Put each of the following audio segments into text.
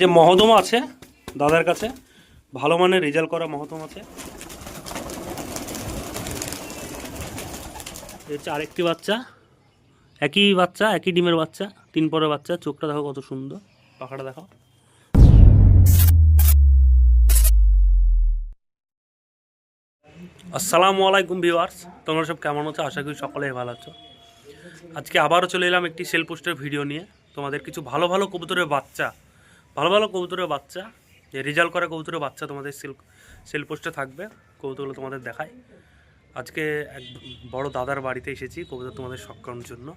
যে মহদম আছে, দাদার কাছে, ভালো মানের রেজাল্ট করা মহদম আছে। হচ্ছে আরেকটি বাচ্চা, একই বাচ্চা, একই ডিমের বাচ্চা, তিন পরের বাচ্চা, চোখটা দেখো কত সুন্দর, পাখাটা দেখো আসসালামু আলাইকুম ভিউয়ার্স, তোমরা সব কেমন আছো? আশা করি সকলেই ভালো আছো। আজকে আবারও চলে এলাম একটি সেল পোস্টের ভিডিও নিয়ে। তোমাদের কিছু ভালো ভালো কবুতরের বাচ্চা ভালো ভালো কবুতরের বাচ্চা, যে রেজাল্ট করা কবুতরের বাচ্চা তোমাদের সেল সেল পোস্টে থাকবে, কবুতরগুলো তোমাদের দেখায় আজকে এক বড় দাদার বাড়িতে এসেছি, কবুতর তোমাদের শখ জন্য।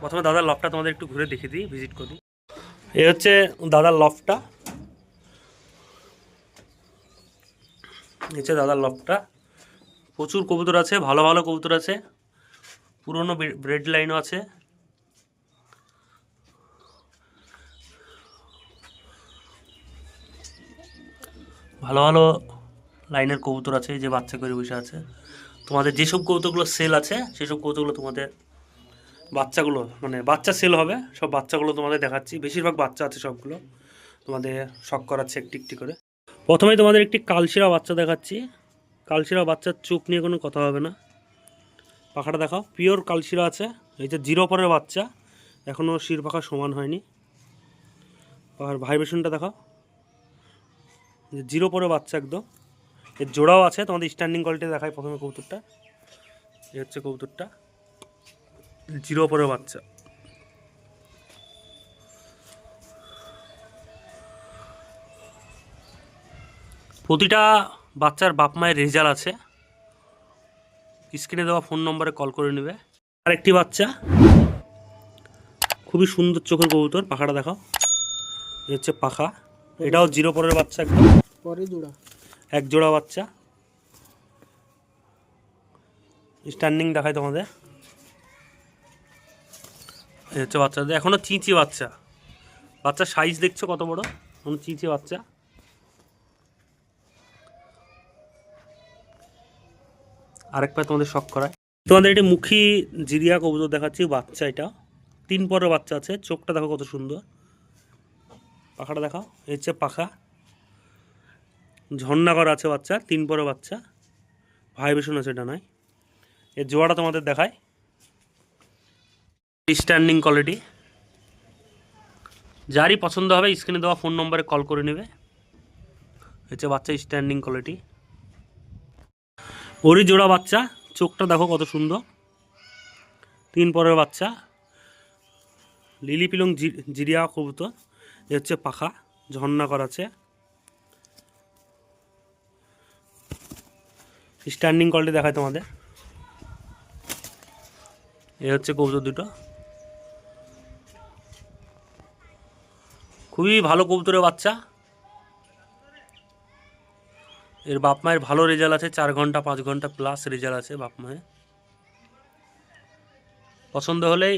প্রথমে দাদার লফটা তোমাদের একটু ঘুরে দেখে দিই ভিজিট করি। এ হচ্ছে দাদার লফটা হচ্ছে দাদার লফটা প্রচুর কবুতর আছে, ভালো ভালো কবুতর আছে। পুরনো ব্রেড লাইনও আছে। ভালো ভালো লাইনের কবুতর আছে, যে বাচ্চা করে বসে আছে। তোমাদের যেসব কবুতরগুলো সেল আছে, সেসব কবুতরগুলো তোমাদের বাচ্চাগুলো মানে বাচ্চা সেল হবে, সব বাচ্চাগুলো তোমাদের দেখাচ্ছি। বেশিরভাগ বাচ্চা আছে সবগুলো। তোমাদের শখ করাচ্ছে একটি একটি করে। প্রথমেই তোমাদের একটি কালশিরা বাচ্চা দেখাচ্ছি। কালশিরা বাচ্চার চোখ নিয়ে কোনো কথা হবে না। পাখাটা দেখাও। পিওর কালশিরা আছে। এই যে জিরো পরের বাচ্চা। এখনও শির পাখা সমান হয়নি। আর ভাইব্রেশনটা দেখাও। জিরো পরে বাচ্চা একদম। এর জোড়াও আছে, তোমাদের স্ট্যান্ডিং কোয়ালিটি দেখায় প্রথমে কবুতরটা। এই হচ্ছে কবুতরটা। জিরো পরে বাচ্চা। প্রতিটা বাচ্চার বাপ মায়ের রেজাল্ট আছে। স্ক্রিনে দেওয়া ফোন নম্বরে কল করে নেবে। আরেকটি বাচ্চা। খুবই সুন্দর চোখের কবুতর, পাখাটা দেখাও। হচ্ছে পাখা। এটাও জিরো পরের বাচ্চা একদম। পরে জোড়া। এক জোড়া বাচ্চা। স্ট্যান্ডিং দেখায় তোমাদের। এই হচ্ছে বাচ্চাদের। এখনও চিঁচি বাচ্চা। বাচ্চার সাইজ দেখছ কত বড়? এখনও চিঁচি বাচ্চা। আরেক পায়ে তোমাদের শখ করায়। তোমাদের এটা মুখী জিরিয়া কবুতর দেখাচ্ছি, বাচ্চা এটা। তিন পরের বাচ্চা আছে। চোখটা দেখো কত সুন্দর। পাখাটা দেখাও। এই হচ্ছে পাখা। ঝর্ণা আছে বাচ্চা তিন পরে বাচ্চা। ভাইব্রেশন আছে ডানায় এর জোড়াটা তোমাদের দেখায়। স্ট্যান্ডিং কোয়ালিটি যারই পছন্দ হবে স্ক্রিনে দেওয়া ফোন নম্বরে কল করে নেবে। হচ্ছে বাচ্চা স্ট্যান্ডিং কোয়ালিটি ওরই জোড়া বাচ্চা, চোখটা দেখো কত সুন্দর। তিন পরের বাচ্চা। লিলি পিলং জিরিয়া কবুতর। এ হচ্ছে পাখা ঝর্ণা করা স্ট্যান্ডিং কোয়ালিটি দেখায় তোমাদের। এ হচ্ছে কবুতর দুটো। খুবই ভালো কবুতরের বাচ্চা। এর বাপ মায়ের ভালো রেজাল্ট আছে, চার ঘণ্টা, পাঁচ ঘণ্টা প্লাস রেজাল্ট আছে বাপ মায়ের। পছন্দ হলেই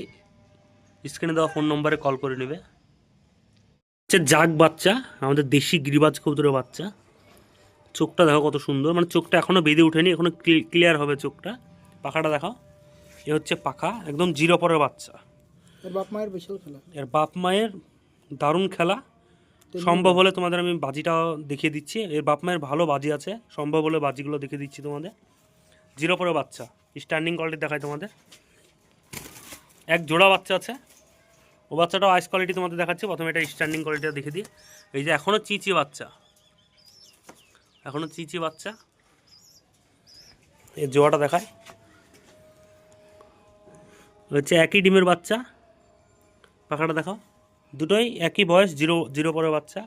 স্ক্রিনে দেওয়া ফোন নম্বরে কল করে নেবে। হচ্ছে জাগ বাচ্চা, আমাদের দেশি গিরিবাজ কবুতরের বাচ্চা। চোখটা দেখো কত সুন্দর। মানে চোখটা এখনও বেঁধে ওঠেনি এখনও ক্লিয়ার হবে চোখটা। পাখাটা দেখাও। এ হচ্ছে পাখা একদম জিরো পরের বাচ্চা। এর বাপ মায়ের বিশাল খেলা। এর বাপ মায়ের দারুণ খেলা। সম্ভব হলে তোমাদের আমি বাজিটাও দেখিয়ে দিচ্ছি। এর বাপ মায়ের ভালো বাজি আছে। সম্ভব হলে বাজিগুলো দেখিয়ে দিচ্ছি তোমাদের। জিরো পরের বাচ্চা। স্ট্যান্ডিং কোয়ালিটি দেখায় তোমাদের। এক জোড়া বাচ্চা আছে। ও বাচ্চাটাও আইস কোয়ালিটি তোমাদের দেখাচ্ছি। প্রথমে এটা স্ট্যান্ডিং কোয়ালিটিটা দেখে দিই। এই যে এখনও চিচি বাচ্চা। এখনও চিচি বাচ্চা। এর জোয়াটা দেখায়। হচ্ছে একই ডিমের বাচ্চা। পাখাটা দেখাও। দুটোই একই বয়স, জিরো জিরো পরে বাচ্চা।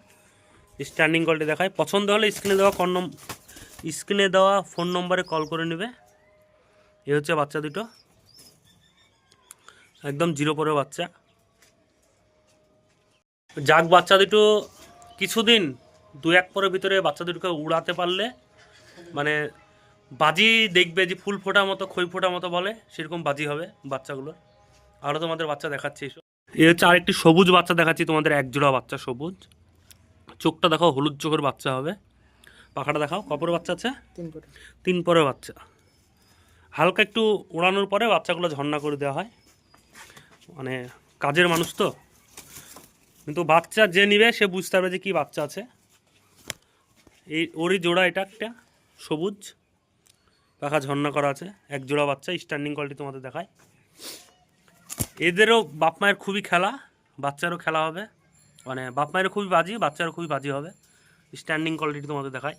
স্ট্যান্ডিং কলটি দেখায়। পছন্দ হলে স্ক্রিনে দেওয়া কন স্ক্রিনে দেওয়া ফোন নম্বরে কল করে নেবে। এ হচ্ছে বাচ্চা দুটো। একদম জিরো পরে বাচ্চা। যাক বাচ্চা দুটো, কিছুদিন দু এক পরের ভিতরে বাচ্চা দুটোকে উড়াতে পারলে মানে বাজি দেখবে যে ফুল ফোটা মতো খই ফোটা মতো বলে সেরকম বাজি হবে বাচ্চাগুলো আরও তোমাদের বাচ্চা দেখাচ্ছি। এসব এ হচ্ছে আরেকটি সবুজ বাচ্চা দেখাচ্ছি তোমাদের এক জোড়া বাচ্চা সবুজ। চোখটা দেখাও হলুদ চোখের বাচ্চা হবে। পাখাটা দেখাও কপরের বাচ্চা আছে? তিন পরের। বাচ্চা। হালকা একটু ওড়ানোর পরে বাচ্চাগুলো ঝর্ণা করে দেওয়া হয়। মানে কাজের মানুষ তো। কিন্তু বাচ্চা যে নিবে সে বুঝতে পারবে যে কী বাচ্চা আছে। এই ওরই জোড়া এটা একটা, সবুজ। পাখা ঝর্ণা করা আছে, এক জোড়া বাচ্চা স্ট্যান্ডিং কোয়ালিটি তোমাদের দেখায়। এদেরও বাপ মায়ের খুবই খেলা, বাচ্চারও খেলা হবে। মানে বাপ মায়েরও খুবই বাজি, বাচ্চারও খুবই বাজি হবে। স্ট্যান্ডিং কোয়ালিটি তোমাদের দেখায়।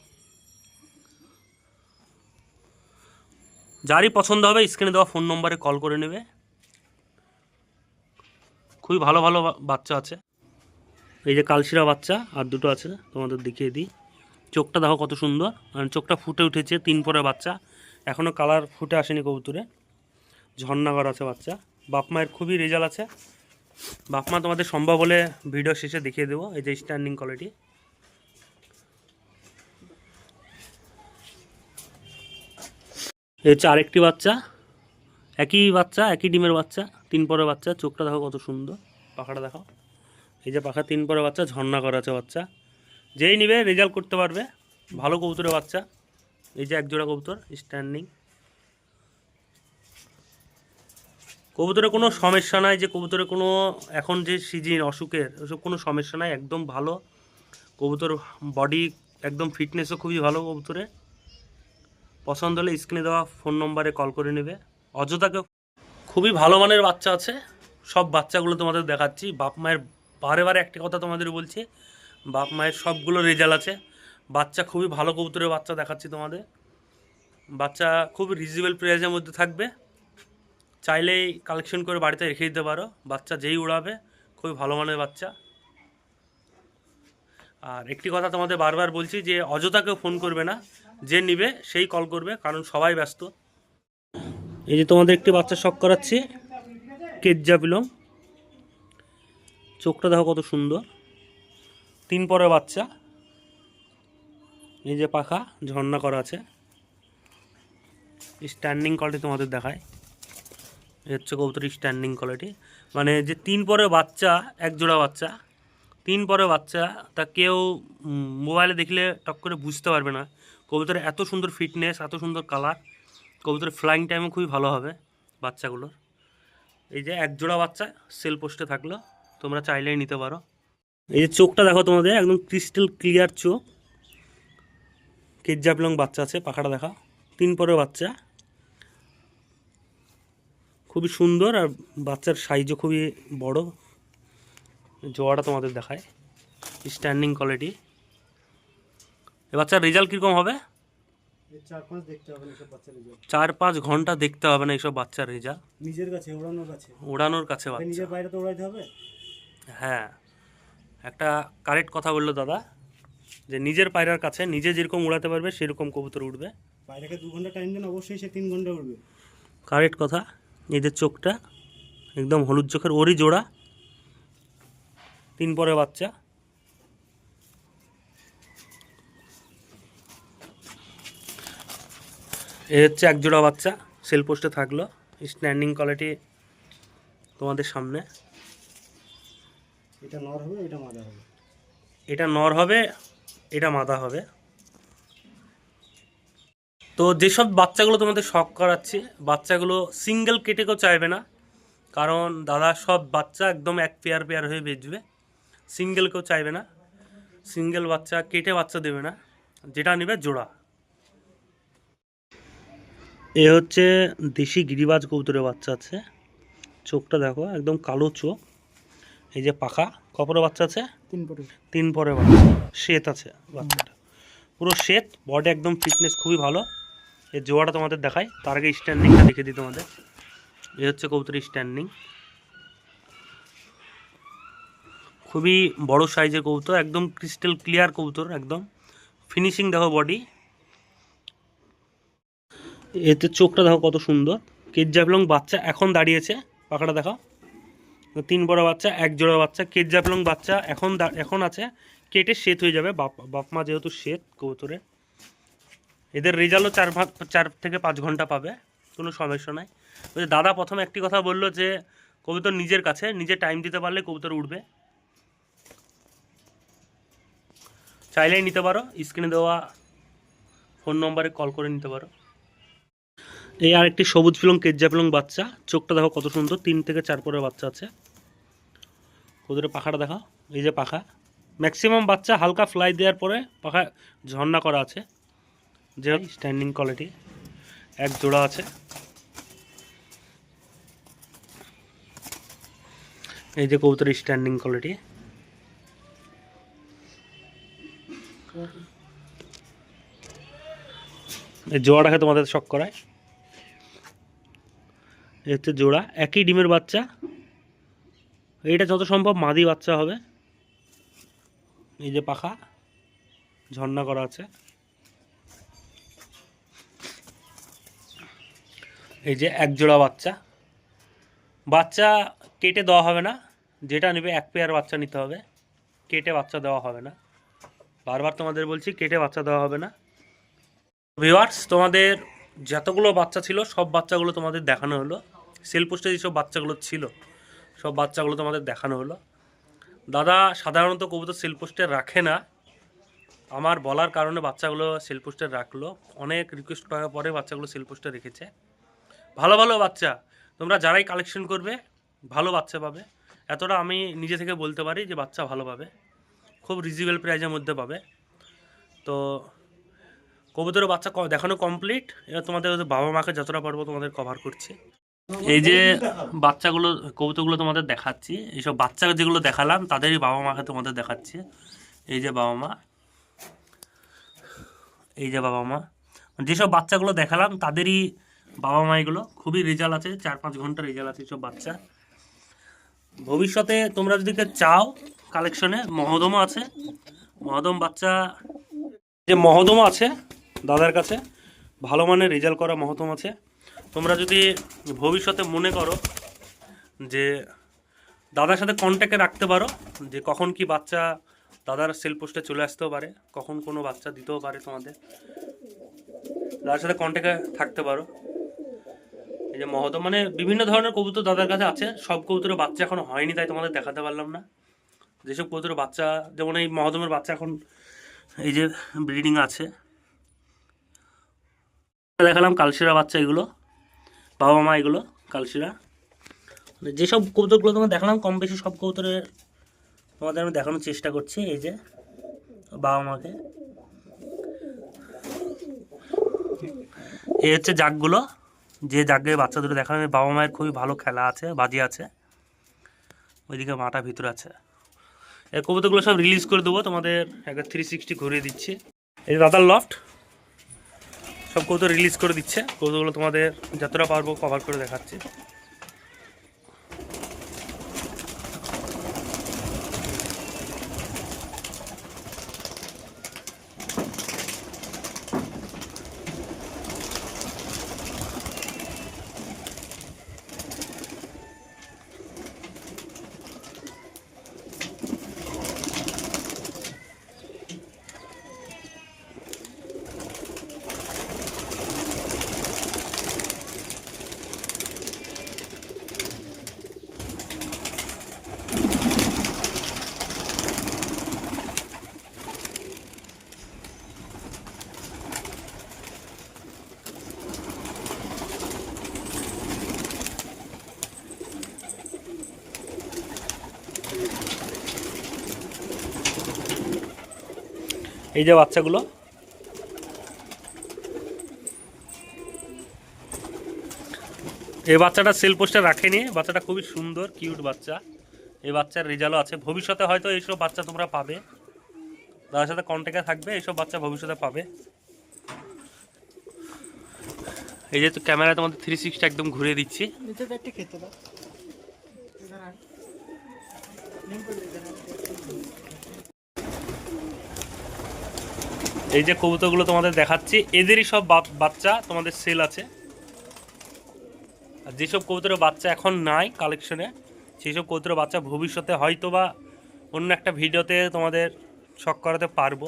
যারই পছন্দ হবে স্ক্রিনে দেওয়া ফোন নম্বরে কল করে নেবে। খুবই ভালো ভালো বাচ্চা আছে। এই যে কালশিরা বাচ্চা, আর দুটো আছে, তোমাদের দেখিয়ে দিই। চোখটা দেখো কত সুন্দর। মানে চোখটা ফুটে উঠেছে, তিন পরে বাচ্চা। এখনও কালার ফুটে আসেনি কবুতরে। ঝর্ণাগর আছে বাচ্চা। বাপ মায়ের খুবই রেজাল্ট আছে। বাপ মা তোমাদের সম্ভব হলে ভিডিও শেষে দেখিয়ে দেবো, এই যে স্ট্যান্ডিং কোয়ালিটি এই হচ্ছে আরেকটি বাচ্চা। একই বাচ্চা, একই ডিমের বাচ্চা, তিন পরের বাচ্চা। চোখটা দেখো কত সুন্দর। পাখাটা দেখো। এই যে পাখা, তিন পরের বাচ্চা, ঝর্ণা করা আছে বাচ্চা। যেই নিবে রেজাল্ট করতে পারবে। ভালো কবুতরের বাচ্চা। এই যে একজোড়া কবুতর স্ট্যান্ডিং কবুতরের কোনো সমস্যা নাই যে কবুতরের কোনো, এখন যে সিজন অসুখের, ওসব কোনো সমস্যা নাই, একদম ভালো। কবুতর বডি একদম ফিটনেসও খুবই ভালো কবুতরে। পছন্দ হলে স্ক্রিনে দেওয়া ফোন নম্বরে কল করে নেবে। অযথাকে খুবই ভালো মানের বাচ্চা আছে। সব বাচ্চাগুলো তোমাদের দেখাচ্ছি। বাপ মায়ের বারে বারে একটা কথা তোমাদের বলছি বাপ মায়ের সবগুলো রেজাল্ট আছে। বাচ্চা খুবই ভালো কবুতরের বাচ্চা দেখাচ্ছি তোমাদের। বাচ্চা খুব রিজনেবল প্রাইসের মধ্যে থাকবে। চাইলেই কালেকশন করে বাড়িতে রেখে দিতে পারো। বাচ্চা যেই উড়াবে, খুবই ভালো মানের বাচ্চা। আর একটি কথা তোমাদের বারবার বলছি যে অযথা কেউ ফোন করবে না। যে নিবে, সেই কল করবে, কারণ সবাই ব্যস্ত। এই যে তোমাদের একটি বাচ্চা শখ করাচ্ছি কেজ্জা বিলং চোখটা দেখো কত সুন্দর। তিন পরের বাচ্চা। এই যে পাখা, ঝর্ণা করা আছে। স্ট্যান্ডিং কোয়ালিটি তোমাদের দেখায়। হচ্ছে কবুতর স্ট্যান্ডিং কোয়ালিটি মানে যে তিন পরে বাচ্চা, এক জোড়া বাচ্চা, তিন পরে বাচ্চা, তা কেউ মোবাইলে দেখলে টক করে বুঝতে পারবে না। কবুতরের এত সুন্দর ফিটনেস এত সুন্দর কালার কবুতরের ফ্লাইং টাইমও খুবই ভালো হবে বাচ্চাগুলোর। এই যে এক জোড়া বাচ্চা সেল পোস্টে থাকল। তোমরা চাইলেই নিতে পারো। এই যে চোখটা দেখো তোমাদের একদম ক্রিস্টাল ক্লিয়ার চোখ। কেজ্জাপলং বাচ্চা আছে পাখাটা দেখা। তিন পরের বাচ্চা। খুবই সুন্দর আর বাচ্চার সাইজও খুবই বড়। জোয়াটা তোমাদের দেখায়। স্ট্যান্ডিং কোয়ালিটি এ বাচ্চার রেজাল্ট কীরকম হবে? চার পাঁচ ঘণ্টা দেখতে হবে না এইসব বাচ্চার রেজাল্ট নিজের কাছে ওড়ানোর কাছে। ওড়ানোর কাছে বাচ্চা। বাইরে তো ওড়াইতে হবে? হ্যাঁ। একটা কারেক্ট কথা বলল দাদা যে নিজের পায়রার কাছে নিজে যেরকম উড়াতে পারবে সেরকম কবুতর উঠবে বাইরেকে দু ঘণ্টা টাইম দেন অবশ্যই সে তিন ঘণ্টা উঠবে কারেক্ট কথা এদের চোখটা একদম হলুদ চোখের ওরই জোড়া তিন পরে বাচ্চা। এ হচ্ছে এক জোড়া বাচ্চা সেল পোস্টে থাকল স্ট্যান্ডিং কোয়ালিটি তোমাদের সামনে। এটা নর হবে, এটা মাদা হবে। এটা নর হবে, এটা মাদা হবে। তো যেসব বাচ্চাগুলো তোমাদের শখ করাচ্ছি, বাচ্চাগুলো সিঙ্গেল কেটে কেউ চাইবে না, কারণ দাদা সব বাচ্চা একদম এক পেয়ার পেয়ার হয়ে বেচবে। সিঙ্গেল কেউ চাইবে না সিঙ্গেল বাচ্চা কেটে বাচ্চা দেবে না, যেটা নেবে জোড়া। এ হচ্ছে দেশি গিরিবাজ কবুতরের বাচ্চা আছে, চোখটা দেখো, একদম কালো চোখ। এই যে পাখা কপরে বাচ্চা আছে? তিন পরে তিন পরে বাচ্চা শ্বেত আছে বাচ্চাটা। পুরো শ্বেত বডি একদম ফিটনেস খুবই ভালো। এর জোয়াটা তোমাদের দেখাই তার আগে স্ট্যান্ডিংটা দেখে দিই তোমাদের। এই হচ্ছে কবুতরের স্ট্যান্ডিং খুবই বড় সাইজের কবুতর একদম ক্রিস্টাল ক্লিয়ার কবুতর একদম। ফিনিশিং দেখো বডি এতে চোখটা দেখো কত সুন্দর। কেজ্জাপলং বাচ্চা এখন দাঁড়িয়েছে পাখাটা দেখো তিন বড় বাচ্চা, এক জোড়া বাচ্চা কেজ্জাপলং বাচ্চা এখন এখন আছে। কেটে শ্বেত হয়ে যাবে। বাপ বাপ মা যেহেতু শ্বেত কবুতরে। এদের রেজাল্টও চার চার থেকে পাঁচ ঘণ্টা পাবে। কোনো সমস্যা নাই। দাদা প্রথমে একটি কথা বলল যে, কবুতর নিজের কাছে, নিজে টাইম দিতে পারলে কবুতর উঠবে চাইলেই নিতে পারো। স্ক্রিনে দেওয়া ফোন নম্বরে কল করে নিতে পারো। এই আরেকটি সবুজ ফিলং, কেজ্জা পিলং বাচ্চা। চোখটা দেখো কত সুন্দর, তিন থেকে চার পরের বাচ্চা আছে। ওদের পাখাটা দেখা, এই যে পাখা। ম্যাক্সিমাম বাচ্চা হালকা ফ্লাই দেওয়ার পরে পাখা ঝর্ণা করা আছে। যে স্ট্যান্ডিং কোয়ালিটি এক জোড়া আছে। এই যে কবুতরের স্ট্যান্ডিং কোয়ালিটি এই জোড়াটাকে তোমাদের শখ করায়। এই হচ্ছে জোড়া, একই ডিমের বাচ্চা। এইটা যত সম্ভব মাদি বাচ্চা হবে। এই যে পাখা, ঝর্ণা করা আছে। এই যে এক জোড়া বাচ্চা। বাচ্চা কেটে দেওয়া হবে না, যেটা নেবে এক পেয়ার বাচ্চা নিতে হবে। কেটে বাচ্চা দেওয়া হবে না। বারবার তোমাদের বলছি, কেটে বাচ্চা দেওয়া হবে না। ভিওয়ার্স তোমাদের যতগুলো বাচ্চা ছিল, সব বাচ্চাগুলো তোমাদের দেখানো হলো। সেল পোস্টে যেসব বাচ্চাগুলো ছিল, সব বাচ্চাগুলো তোমাদের দেখানো হলো। দাদা, সাধারণত কবুতর সেল পোস্টে রাখে না। আমার বলার কারণে বাচ্চাগুলো সেল পোস্টে রাখল। অনেক রিকোয়েস্ট করার পরে বাচ্চাগুলো সেল পোস্টে রেখেছে। ভালো ভালো বাচ্চা। তোমরা যারাই কালেকশন করবে, ভালো বাচ্চা পাবে। এতটা আমি নিজে থেকে বলতে পারি যে বাচ্চা ভালো পাবে। খুব রিজনেবল প্রাইজের মধ্যে পাবে। তো কবুতরের বাচ্চা দেখানো কমপ্লিট এবার তোমাদের বাবা মাকে যতটা পারব তোমাদের কভার করছি। এই যে বাচ্চাগুলো, কবুতরগুলো তোমাদের দেখাচ্ছি। এইসব বাচ্চা যেগুলো দেখালাম, তাদেরই বাবা মাকে তোমাদের দেখাচ্ছি। এই যে বাবা মা। এই যে বাবা মা। যেসব বাচ্চাগুলো দেখালাম, তাদেরই বাবা মা এগুলো খুবই রেজাল্ট আছে, চার পাঁচ ঘণ্টা রেজাল্ট আছে এইসব বাচ্চা। ভবিষ্যতে তোমরা যদি চাও কালেকশনে মহদমও আছে। মহদম বাচ্চা, যে মহদম আছে দাদার কাছে। ভালো মানের রেজাল্ট করা মহতম আছে। তোমরা যদি ভবিষ্যতে মনে করো যে দাদার সাথে কন্ট্যাক্টে রাখতে পারো, যে কখন কি বাচ্চা দাদার সেল পোস্টে চলে আসতেও পারে, কখন কোনো বাচ্চা দিতেও পারে তোমাদের। দাদার সাথে কন্ট্যাক্টে থাকতে পারো। এই যে মহদম মানে বিভিন্ন ধরনের কবুতর দাদার কাছে আছে। সব কবুতরের বাচ্চা এখনও হয়নি, তাই তোমাদের দেখাতে পারলাম না। যেসব কবুতরের বাচ্চা, যেমন এই মহদমের বাচ্চা এখন এই যে ব্রিডিং আছে। দেখালাম কালশিরা বাচ্চা এগুলো, বাবা মা এগুলো, কালশিরা। মানে যেসব কবুতরগুলো তোমার দেখালাম, কম বেশি সব কবুতরের তোমাদের আমি দেখানোর চেষ্টা করছি, এই যে বাবা মাকে। এই হচ্ছে জাগগুলো, যে জাগে বাচ্চা দুটো দেখালাম বাবা মায়ের খুবই ভালো খেলা আছে, বাজি আছে। ওইদিকে মাটা ভিতরে আছে। এই কবুতরগুলো সব রিলিজ করে দেবো, তোমাদের একবার থ্রি সিক্সটি ঘুরিয়ে দিচ্ছি। এই দাদার লফট সব কৌতো রিলিজ করে দিচ্ছে। কৌতোগুলো তোমাদের যতটা পারব কভার করে দেখাচ্ছি। এই যে বাচ্চাগুলো। এই বাচ্চাটা সেল পোস্টে রাখেনি, বাচ্চাটা খুবই সুন্দর কিউট বাচ্চা। এই বাচ্চার রেজাল্টও আছে। ভবিষ্যতে হয়তো এইসব বাচ্চা তোমরা পাবে। তাদের সাথে কন্ট্যাক্টে থাকবে, এইসব বাচ্চা ভবিষ্যতে পাবে। এই যে তো ক্যামেরায় তোমাদের থ্রি সিক্সটি একদম ঘুরিয়ে দিচ্ছি। খেতে দাও। এই যে কবুতরগুলো তোমাদের দেখাচ্ছি, এদেরই সব বাচ্চা তোমাদের সেল আছে। আর যেসব কবুতরের বাচ্চা এখন নাই কালেকশনে সেই সব কবুতরের বাচ্চা ভবিষ্যতে হয়তো বা অন্য একটা ভিডিওতে তোমাদের শখ করাতে পারব।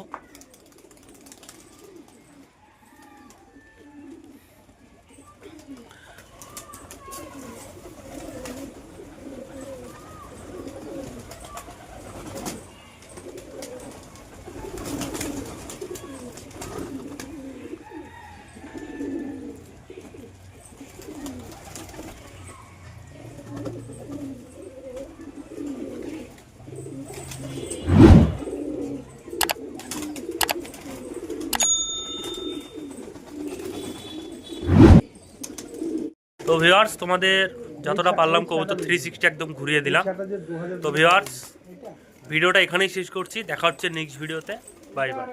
তো ভিওয়ার্স তোমাদের যতটা পারলাম কবুতর থ্রি সিক্সটি একদম ঘুরিয়ে দিলাম। তো ভিওয়ার্স ভিডিওটা এখানেই শেষ করছি। দেখা হচ্ছে নেক্সট ভিডিওতে বাই বাই